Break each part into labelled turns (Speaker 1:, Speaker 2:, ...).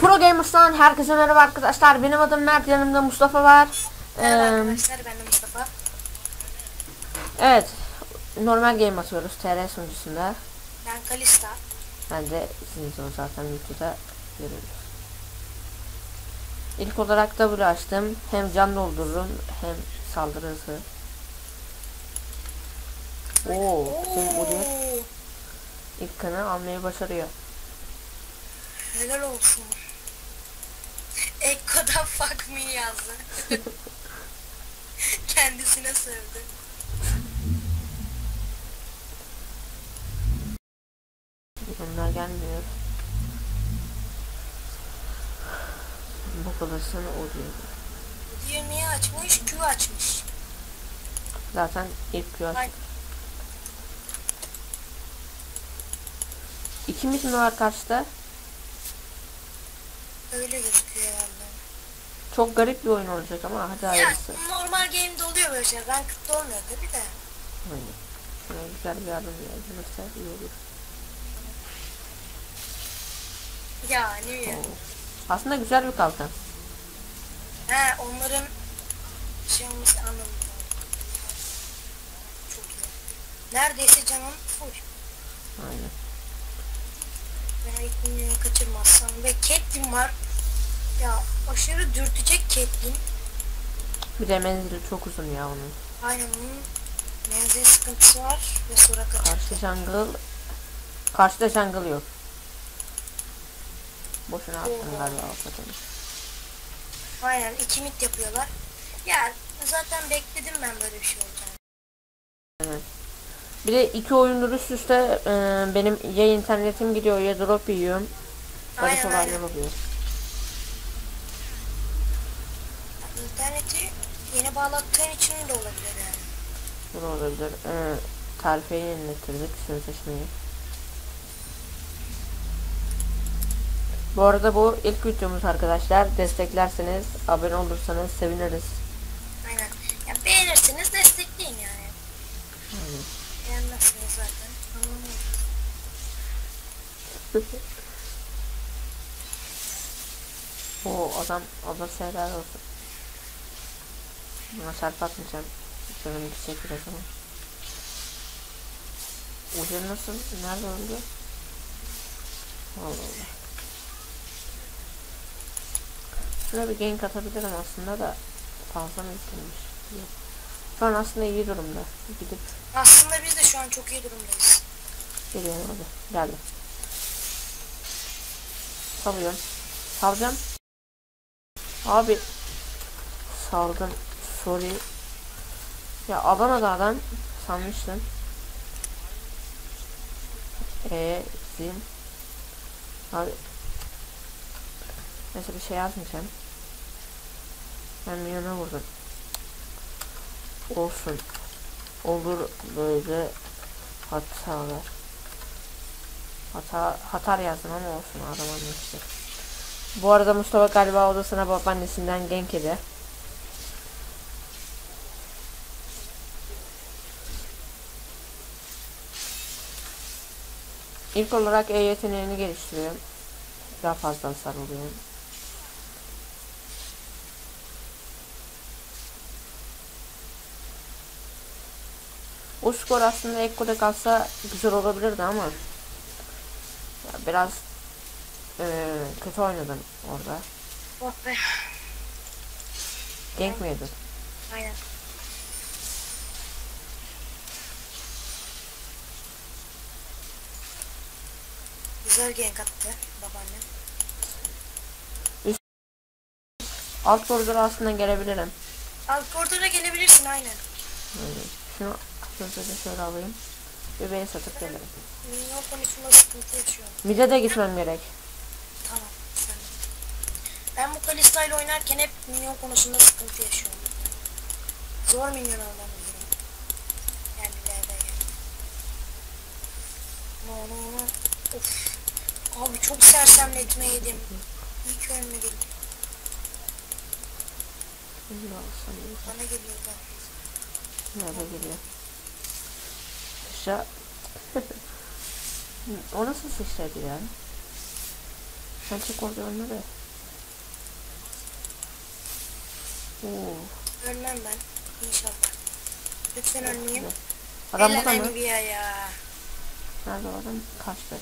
Speaker 1: Pro Gamers'tan herkese merhaba arkadaşlar. Benim adım Mert, yanımda Mustafa var.
Speaker 2: Merhaba
Speaker 1: Ee,
Speaker 2: arkadaşlar ben de Mustafa.
Speaker 1: evet, normal game atıyoruz TR sunucusunda.
Speaker 2: Ben Kalista.
Speaker 1: Ben de sizin o zaten YouTube'da görüyoruz. İlk olarak W açtım. Hem can doldururum hem saldırı hızı. Oo, vuruyor?
Speaker 2: Oo,
Speaker 1: İlk kanı almayı başarıyor.
Speaker 2: helal olsun. Ekko'da fuck me yazdı. Kendisine sövdü.
Speaker 1: Onlar gelmiyor. Bu kadarını oluyor.
Speaker 2: Diyor niye açmış? Q açmış.
Speaker 1: Zaten ilk göz.
Speaker 2: Ay.
Speaker 1: İkimiz mi var karşıda?
Speaker 2: Öyle gözüküyor herhalde.
Speaker 1: Çok garip bir oyun olacak ama hadi
Speaker 2: Ya
Speaker 1: hayırlısı.
Speaker 2: normal game'de oluyor böyle şeyler. Ranked'da olmuyor tabi de.
Speaker 1: Aynen. Şuna güzel bir yardım gelirse iyi olur.
Speaker 2: Ya ne bileyim.
Speaker 1: Aslında güzel bir kalkan.
Speaker 2: He onların şey olması anladım. Çok iyi. Neredeyse canım full.
Speaker 1: Aynen.
Speaker 2: Ben ilk kaçırmazsam ve Caitlyn var. Ya aşırı dürtecek Caitlyn.
Speaker 1: Bir de menzili çok uzun ya onun.
Speaker 2: Aynen onun menzil sıkıntısı var ve sonra kaçır.
Speaker 1: Karşı jungle Karşıda jungle yok. Boşuna attın
Speaker 2: Oo.
Speaker 1: galiba o kadını.
Speaker 2: Aynen iki mid yapıyorlar. Ya zaten bekledim ben böyle bir şey olacağını.
Speaker 1: Bir de iki oyundur üst üste e, benim ya internetim gidiyor ya drop yiyorum.
Speaker 2: Aynen,
Speaker 1: olaylar oluyor.
Speaker 2: İnterneti yeni bağlattığın için de olabilir yani.
Speaker 1: Bu da olabilir. E, tarifeyi yenilettirdik sözleşmeyi. Bu arada bu ilk videomuz arkadaşlar. Desteklerseniz, abone olursanız seviniriz.
Speaker 2: Aynen. Ya beğenirseniz destekleyin yani.
Speaker 1: Aynen.
Speaker 2: Beğenmezseniz zaten anlamıyorum.
Speaker 1: O adam Allah sever olsun. Buna çarp atmayacağım. Şöyle bir şey biraz ama. Ucu nasıl? Nerede öldü? Allah Allah. Şuna bir gank atabilirim aslında da fazla mı istemiş? Yok. Şu an aslında iyi durumda. Gidip
Speaker 2: Aslında biz de şu an çok iyi durumdayız.
Speaker 1: geliyorum hadi. Geldim. Salıyorum. Salacağım. Abi. Saldım. Sorry. Ya Adana'da adam sanmıştım. Eee zin. Abi. Neyse bir şey yazmayacağım. Ben milyona vurdum. Olsun. Olur böyle hatalar. Hata, hatar yazdım ama olsun adam anlaştı. Bu arada Mustafa galiba odasına babaannesinden genk edi. İlk olarak E yeteneğini geliştiriyorum. Daha fazla oluyor. O skor aslında Ekko'da kalsa güzel olabilirdi ama biraz eee, kötü oynadım orada.
Speaker 2: Oh be.
Speaker 1: Gank mi yedin?
Speaker 2: Aynen. Güzel gank attı babaannem.
Speaker 1: Alt koridora aslında gelebilirim.
Speaker 2: Alt koridora gelebilirsin aynen.
Speaker 1: Şunu hızlıca şöyle alayım. Bir beni satıp gelirim.
Speaker 2: Minyon konusunda sıkıntı yaşıyorum.
Speaker 1: Mide de gitmem gerek.
Speaker 2: Tamam sen. Ben bu Kalista ile oynarken hep minyon konusunda sıkıntı yaşıyorum. Zor minyon almam lazım. Yani ileride yani. No no no. Of. Abi çok sersemletme yedim. İyi ki ölmedim. Bana geliyor da.
Speaker 1: Nerede geliyor? Sıçra. o nasıl sıçradı ya? Sen çık orada de. Oo.
Speaker 2: Ölmem ben. İnşallah. Lütfen ölmeyeyim.
Speaker 1: Adam burada mı?
Speaker 2: Nvidia ya.
Speaker 1: Nerede o adam? Kaçtı.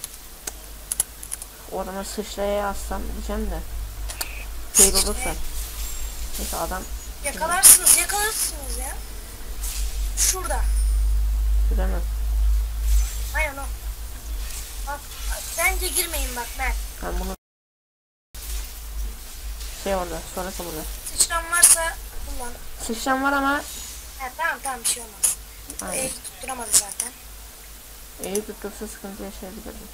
Speaker 1: O adama sıçraya atsam diyeceğim de. Fail olursa. Neyse adam
Speaker 2: Yakalarsınız yakalarsınız ya. Şurada.
Speaker 1: göremez.
Speaker 2: Aynen o. Bak bence girmeyin bak ben.
Speaker 1: Ben bunu şey orada, sonrası burada.
Speaker 2: Sıçran varsa kullan.
Speaker 1: Sıçram var ama
Speaker 2: Ha, tamam tamam bir şey olmaz.
Speaker 1: Aynen.
Speaker 2: El tutturamadı zaten.
Speaker 1: eğip tutursa sıkıntı yaşayabilirim.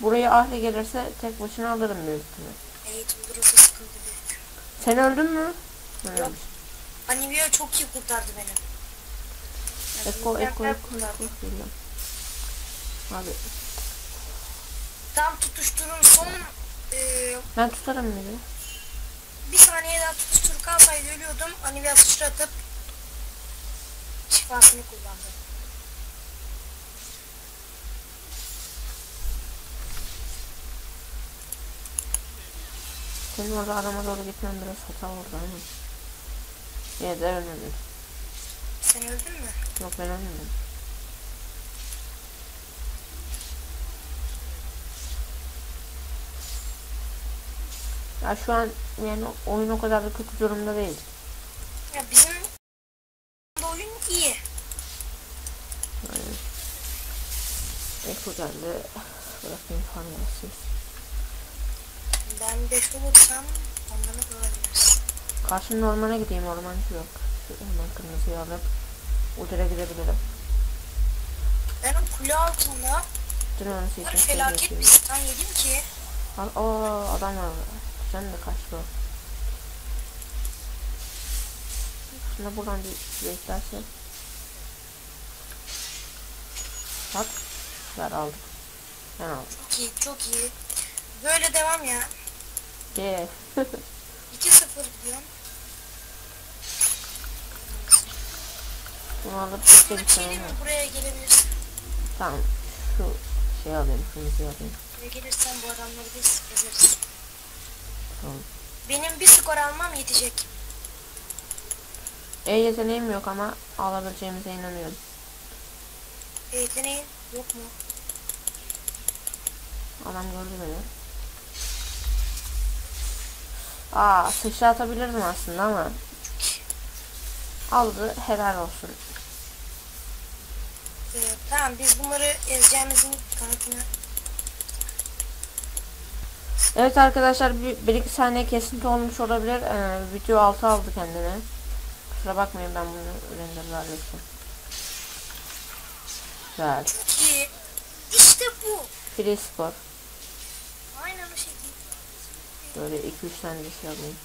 Speaker 1: Buraya ahli gelirse tek başına alırım büyük ihtimal.
Speaker 2: El tutturursa sıkıntı büyük.
Speaker 1: Sen öldün mü?
Speaker 2: Yok.
Speaker 1: ölmüşüm.
Speaker 2: Anivia çok iyi kurtardı beni. Yani
Speaker 1: Eko, eko,
Speaker 2: mükemmel
Speaker 1: eko,
Speaker 2: kurtardı.
Speaker 1: eko. Geliyorum. Abi
Speaker 2: Tam tutuşturun son e,
Speaker 1: ben tutarım mıydı?
Speaker 2: bir saniye daha tutuşturup kalsaydı ölüyordum. Anivia sıçratıp şifasını kullandı.
Speaker 1: Senin orada adama doğru gitmem biraz hata oldu ama. Yine de ölmedim.
Speaker 2: Sen öldün mü?
Speaker 1: Yok ben ölmedim. Ya şu an yani oyun o kadar da kötü durumda değil.
Speaker 2: Ya bizim oyun iyi.
Speaker 1: Yani Eko geldi. Bırakayım falan gelsin.
Speaker 2: Ben 5 olursam onları bulabiliriz.
Speaker 1: Karşının ormana gideyim ormancı yok. Hemen kırmızıyı alıp Udyr'a gidebilirim.
Speaker 2: Ben o kule altında
Speaker 1: Dün onu seçim
Speaker 2: felaket bir stun yedim ki.
Speaker 1: O adam var. Sen de kaçtı o. Şuna buradan bir beklerse. Bak. Ver aldık. Ben aldım.
Speaker 2: Çok iyi çok iyi. Böyle devam ya.
Speaker 1: Ye.
Speaker 2: 2-0 gidiyorum.
Speaker 1: Bunu alıp işte
Speaker 2: bir şey diyeyim mi? Buraya gelebilirsin.
Speaker 1: Tamam. Şu şey alayım. Kırmızıyı alayım.
Speaker 2: Buraya gelirsen bu adamları biz ezeriz.
Speaker 1: Tamam.
Speaker 2: Benim bir skor almam yetecek.
Speaker 1: E yeteneğim yok ama alabileceğimize inanıyorum.
Speaker 2: E, Yeteneğin yok mu?
Speaker 1: Adam gördü beni. Aa sıçratabilirdim aslında ama aldı helal olsun.
Speaker 2: Ee, tamam biz bunları ezeceğimizin kanıtını
Speaker 1: Evet arkadaşlar bir, bir iki saniye kesinti olmuş olabilir. Ee, video 6 aldı kendine. Kusura bakmayın ben bunu renderler lütfen. Güzel.
Speaker 2: çok iyi. İşte bu.
Speaker 1: Free score.
Speaker 2: Aynen o şekilde.
Speaker 1: Böyle 2-3 tane de şey alayım.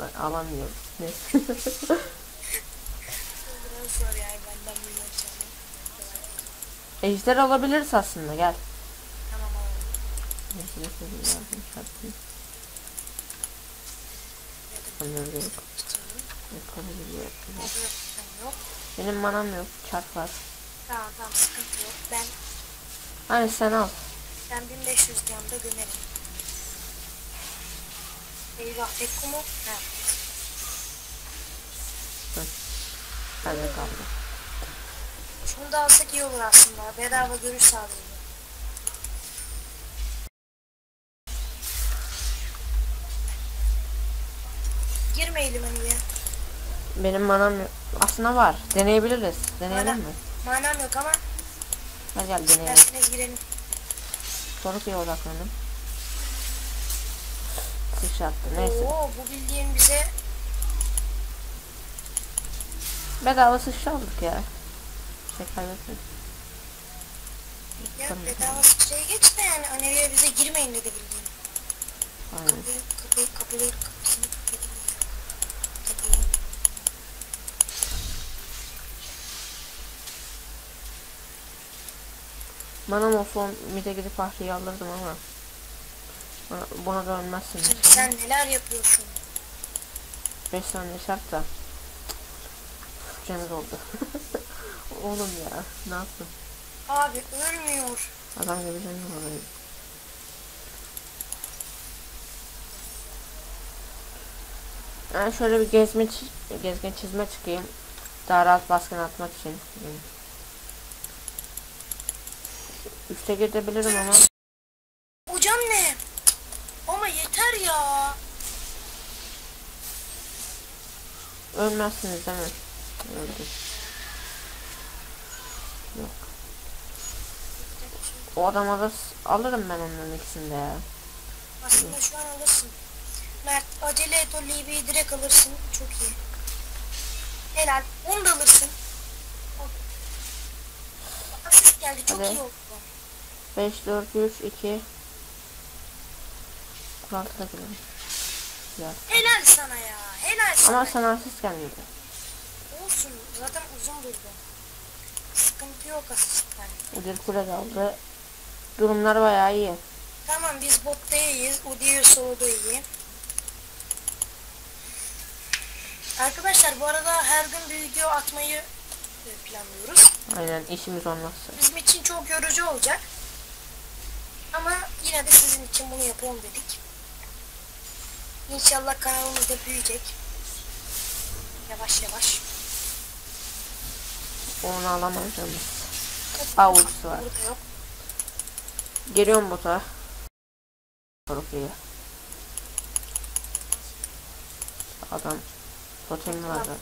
Speaker 1: Ben alamıyorum.
Speaker 2: Biraz zor yani benden canım.
Speaker 1: Ejder alabiliriz aslında gel.
Speaker 2: Tamam alalım.
Speaker 1: Benim manam yok. Çarp var.
Speaker 2: Tamam tamam sıkıntı yok. Ben
Speaker 1: Hani sen al.
Speaker 2: ben 1500 camda gömerim. Eyvah Ekko mu? Ha.
Speaker 1: Hadi kaldı.
Speaker 2: Şunu da alsak iyi olur aslında. Bedava görüş sağlıyor. Girmeyelim hani ya.
Speaker 1: Benim manam yok. Aslında var. Deneyebiliriz. Deneyelim
Speaker 2: Mana-
Speaker 1: mi?
Speaker 2: Manam yok ama
Speaker 1: Gel gel deneyelim.
Speaker 2: derseniz girelim.
Speaker 1: Soruya odaklanın. Sıçrattı. Neyse.
Speaker 2: Oo bu bildiğin bize
Speaker 1: Bedava sıçra aldık ya. Şey kaybetmedik.
Speaker 2: ya bedava sıçraya geç de yani Anevi'ye bize girmeyin dedi bildiğin.
Speaker 1: Aynen.
Speaker 2: Kapıyı kapıyı kapıyı kapısını kapıyı.
Speaker 1: Manam olsa mide gidip ahriyi alırdım ama. Buna, da ölmezsin.
Speaker 2: Sen neler yapıyorsun?
Speaker 1: 5 saniye şart da. bütçemiz oldu. Oğlum ya ne yaptın?
Speaker 2: Abi ölmüyor.
Speaker 1: Adam gibi canım orayı. Ben şöyle bir gezme gezgin çizme çıkayım. Daha rahat baskın atmak için. Üste gidebilirim ama
Speaker 2: Hocam ne? Ama yeter ya.
Speaker 1: ölmezsiniz değil mi? Öldük. Yok. O adama da s- alırım ben onların ikisini de ya.
Speaker 2: Aslında şu an alırsın. Mert acele et o Liby'yi direkt alırsın. Çok iyi. Helal. Onu da alırsın. Asist geldi. Çok
Speaker 1: Hadi.
Speaker 2: iyi oldu.
Speaker 1: 5, 4, 3, 2 Kuraltı girelim. Güzel.
Speaker 2: Helal sana ya. Helal sana.
Speaker 1: Ama sana asist gelmedi.
Speaker 2: Olsun. Zaten uzun durdu. Sıkıntı yok asistten.
Speaker 1: Udyr kule aldı. Durumlar bayağı iyi.
Speaker 2: Tamam biz botta iyiyiz. Udiyo soloda iyi. Arkadaşlar bu arada her gün bir video atmayı e, planlıyoruz.
Speaker 1: Aynen işimiz olmazsa.
Speaker 2: Bizim için çok yorucu olacak. Ama yine de sizin için bunu yapalım dedik. İnşallah kanalımız da büyüyecek. Yavaş yavaş.
Speaker 1: Onu alamayacağız. Aa, ultisi var. Geliyorum bota. İyi. Adam totemi var zaten.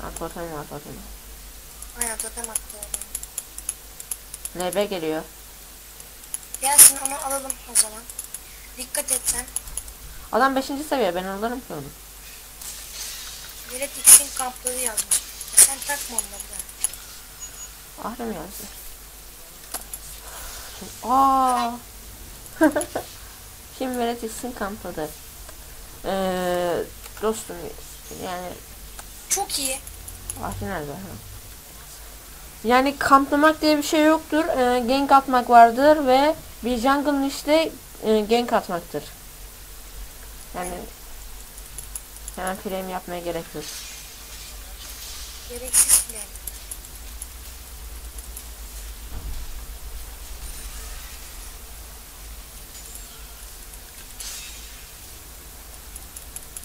Speaker 1: Ha totem var totem.
Speaker 2: Aynen totem attı.
Speaker 1: NB geliyor.
Speaker 2: Gelsin onu alalım o zaman. Dikkat et sen.
Speaker 1: Adam 5. seviye ben alırım ki onu.
Speaker 2: Velet X'in kampları yazmış. E sen takma onları da.
Speaker 1: Ahrem yazdı. Aa. Şimdi Velet kampladı. Ee, dostum yani
Speaker 2: Çok iyi.
Speaker 1: Ahri nerede? Ha. Yani kamplamak diye bir şey yoktur. Ee, gank atmak vardır ve bir jungle'ın işte e, gank atmaktır. Yani hemen frame yapmaya gerek yok.
Speaker 2: Gereksiz bile.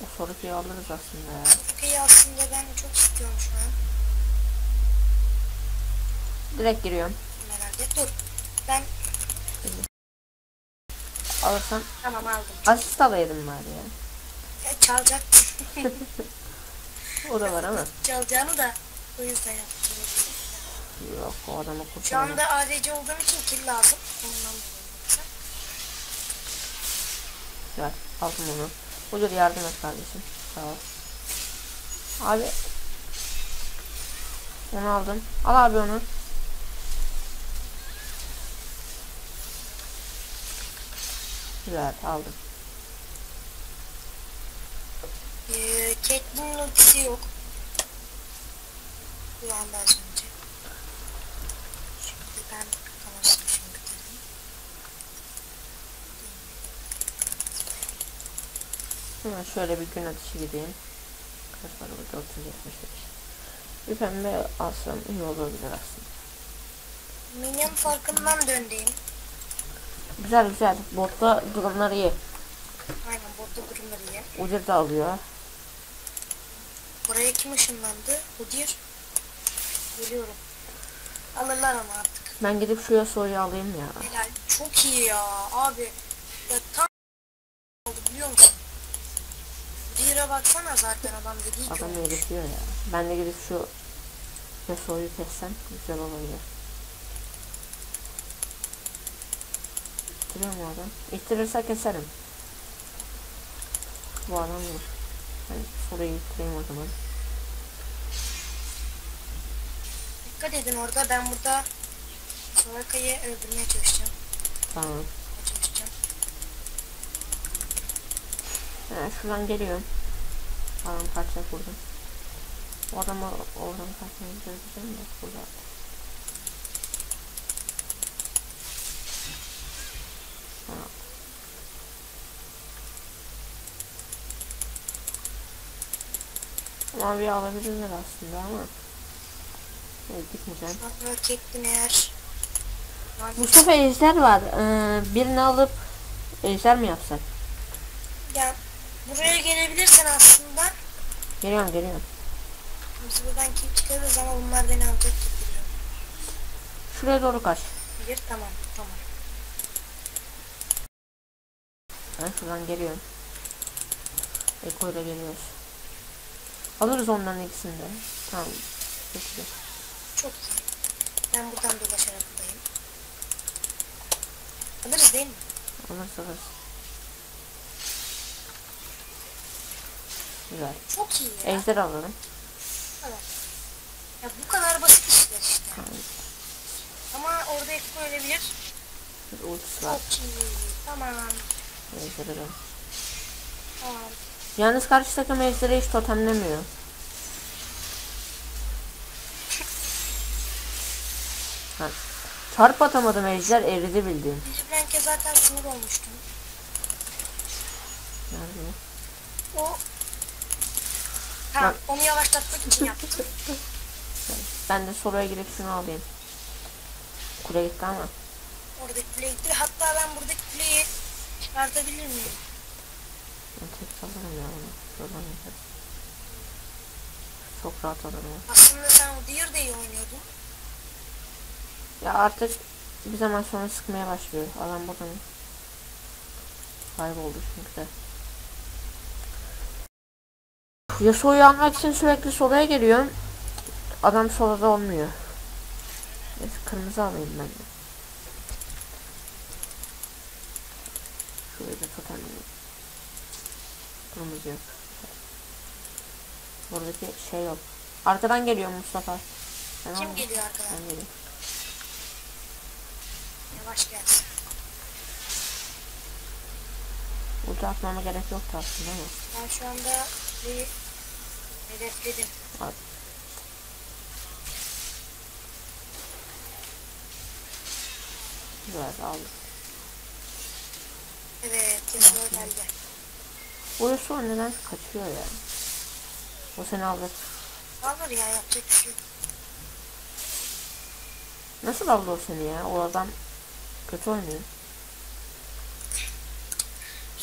Speaker 1: O soruyu alırız aslında ya.
Speaker 2: Sasuke'yi aslında ben çok istiyorum şu an.
Speaker 1: Direkt giriyorum.
Speaker 2: Herhalde. Dur. Ben
Speaker 1: Alırsam
Speaker 2: tamam aldım.
Speaker 1: asist alaydım bari ya.
Speaker 2: Ya, çalacaktım.
Speaker 1: O da var ama.
Speaker 2: Çalacağını da o yüzden yaptım.
Speaker 1: Yok o adamı
Speaker 2: Şu
Speaker 1: kurtaramadım.
Speaker 2: anda ADC olduğum için kill lazım. Ondan.
Speaker 1: Güzel. Aldım onu. Buyur yardım et kardeşim. Sağ ol. Abi. Onu aldım. Al abi onu. Güzel aldım.
Speaker 2: Ee, Caitlyn'in ultisi yok. Bu anda az önce. Şimdi ben kalasın şimdi dedim.
Speaker 1: Hemen şöyle bir gün atışı gideyim. Kaç burada? 375. Bir pembe alsam iyi olabilir aslında.
Speaker 2: Minyon farkından döndüğüm.
Speaker 1: Güzel güzel. Botta durumlar iyi.
Speaker 2: Aynen botta durumları iyi.
Speaker 1: Ucur da alıyor.
Speaker 2: Buraya kim ışınlandı? Udir. Geliyorum. Alırlar ama artık.
Speaker 1: Ben gidip şu Yasuo'yu alayım ya.
Speaker 2: Helal. Çok iyi ya abi. Ya tam oldu biliyor musun? Udir'e baksana zaten adam dediği ki
Speaker 1: Adam
Speaker 2: olmuş.
Speaker 1: herifliyor ya. Ben de gidip şu Yasuo'yu kessem güzel olabilir. İttiriyor mu adam? İttirirse keserim. Bu adam mı? Ben şurayı ittireyim o zaman.
Speaker 2: Dikkat edin orada ben burada Soraka'yı öldürmeye çalışacağım.
Speaker 1: Tamam.
Speaker 2: çalışacağım.
Speaker 1: Evet, şuradan geliyorum. Adam parça vurdum. O adamı oradan kaçmayı gözleyeceğim de burada. Mavi alabilirler aslında ama. Evet, gitmeyeceğim.
Speaker 2: Hak ettin eğer.
Speaker 1: Mustafa ejder var. Ee, birini alıp ejder mi yapsak?
Speaker 2: Ya buraya gelebilirsen aslında
Speaker 1: Geliyorum geliyorum.
Speaker 2: biz buradan kim çıkarırız ama bunlar beni alacak gibi.
Speaker 1: Şuraya doğru kaç.
Speaker 2: Bir tamam tamam.
Speaker 1: Ben şuradan geliyorum. Eko ile geliyoruz. Alırız onların ikisini de. Tamam. Çok güzel.
Speaker 2: Çok iyi. Ben buradan dolaşarak buradayım. Alırız değil mi?
Speaker 1: Alırız alırız. Güzel.
Speaker 2: Çok iyi ya.
Speaker 1: Ejder alalım.
Speaker 2: Tamam. Ya bu kadar basit işler işte.
Speaker 1: Tamam.
Speaker 2: Ama orada etki ölebilir.
Speaker 1: Ultisi var.
Speaker 2: Çok iyi. Tamam.
Speaker 1: Ejder alalım.
Speaker 2: Tamam.
Speaker 1: Yalnız karşı takım ejderi hiç totemlemiyor. Ha, Çarp atamadım ejder eridi bildiğin.
Speaker 2: Blank'e zaten sinir olmuştum.
Speaker 1: Nerede?
Speaker 2: O Tamam, onu yavaşlatmak için yaptım.
Speaker 1: Ben de soloya girip şunu alayım. Kule gitti ama.
Speaker 2: Oradaki kuleyi gitti. Hatta ben buradaki kuleyi çıkartabilir miyim?
Speaker 1: Ben tek alırım ya bunu. Şuradan yaparız. Çok rahat alırım ya.
Speaker 2: Aslında sen o Deer de iyi oynuyordun.
Speaker 1: Ya artık bir zaman sonra sıkmaya başlıyor. Adam buradan kayboldu çünkü de. Yasuo'yu almak için sürekli solaya geliyorum. Adam solada olmuyor. Neyse kırmızı alayım ben de. Şurayı da tutamıyorum. Kırmızı yok. Buradaki şey yok. Arkadan geliyor Mustafa. Ben
Speaker 2: Kim geliyor arkadan?
Speaker 1: Ben geliyorum.
Speaker 2: Yavaş gelsin.
Speaker 1: Ulti atmama gerek yoktu aslında ama.
Speaker 2: Ben şu anda bir hedefledim.
Speaker 1: At. Güzel aldım.
Speaker 2: Evet, Yasuo geldi.
Speaker 1: Bu Yasuo neden kaçıyor ya? O seni alır.
Speaker 2: Alır ya yapacak bir şey.
Speaker 1: Nasıl aldı o seni ya? O adam kötü oynuyor.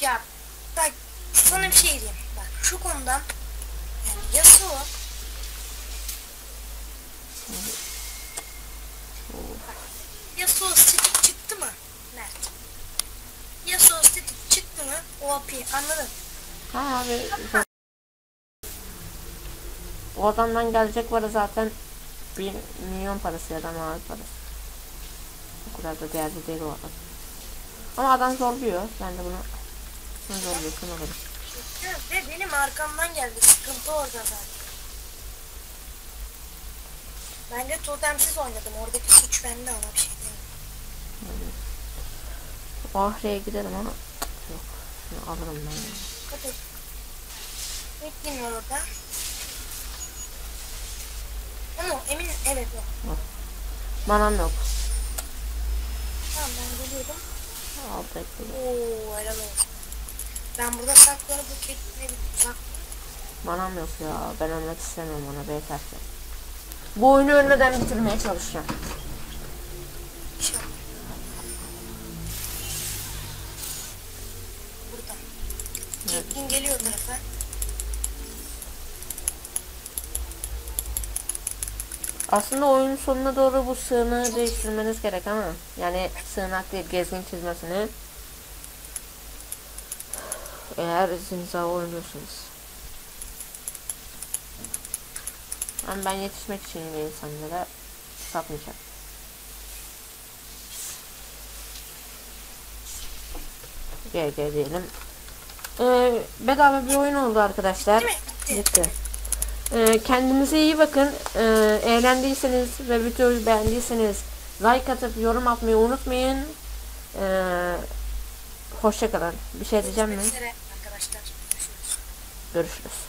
Speaker 2: Ya bak sana bir şey diyeyim. Bak şu konudan yani Yasuo Yasuo statik çıktı mı? Mert. Yasuo statik çıktı mı? OP anladın?
Speaker 1: Ha abi. O adamdan gelecek var zaten bir milyon parası ya da mavi parası. O kadar da değerli değil o adam. Ama adam zorluyor. Ben de bunu bunu zorluyorsun alırım.
Speaker 2: Çıktı ve benim arkamdan geldi. Sıkıntı orada zaten. Ben de totemsiz oynadım. Oradaki suç bende ama bir şey değil.
Speaker 1: Ahre'ye gidelim ama yok. Şunu alırım ben. Ya.
Speaker 2: Hadi. Bekleyin orada. Ama emin evet o.
Speaker 1: Manam yok.
Speaker 2: Tamam ben geliyorum.
Speaker 1: Al bekle.
Speaker 2: Oo helal olsun. Ben burada saklanıp bu kedine bir uzak.
Speaker 1: Manam yok ya. Ben ölmek istemiyorum ona beyefendi. Bu oyunu ölmeden bitirmeye çalışacağım. Aslında oyunun sonuna doğru bu sığınağı değiştirmeniz gerek ama yani sığınak değil gezgin çizmesini eğer zinza oynuyorsunuz. Ama ben yetişmek için bir insanlara satmayacağım. GG diyelim. Ee, bedava bir oyun oldu arkadaşlar.
Speaker 2: Değil
Speaker 1: Ee, kendinize iyi bakın. Ee, eğlendiyseniz ve videoyu beğendiyseniz like atıp yorum atmayı unutmayın. Ee, hoşçakalın. Bir şey diyeceğim mi?
Speaker 2: Görüşmek üzere arkadaşlar. Görüşürüz.
Speaker 1: Görüşürüz.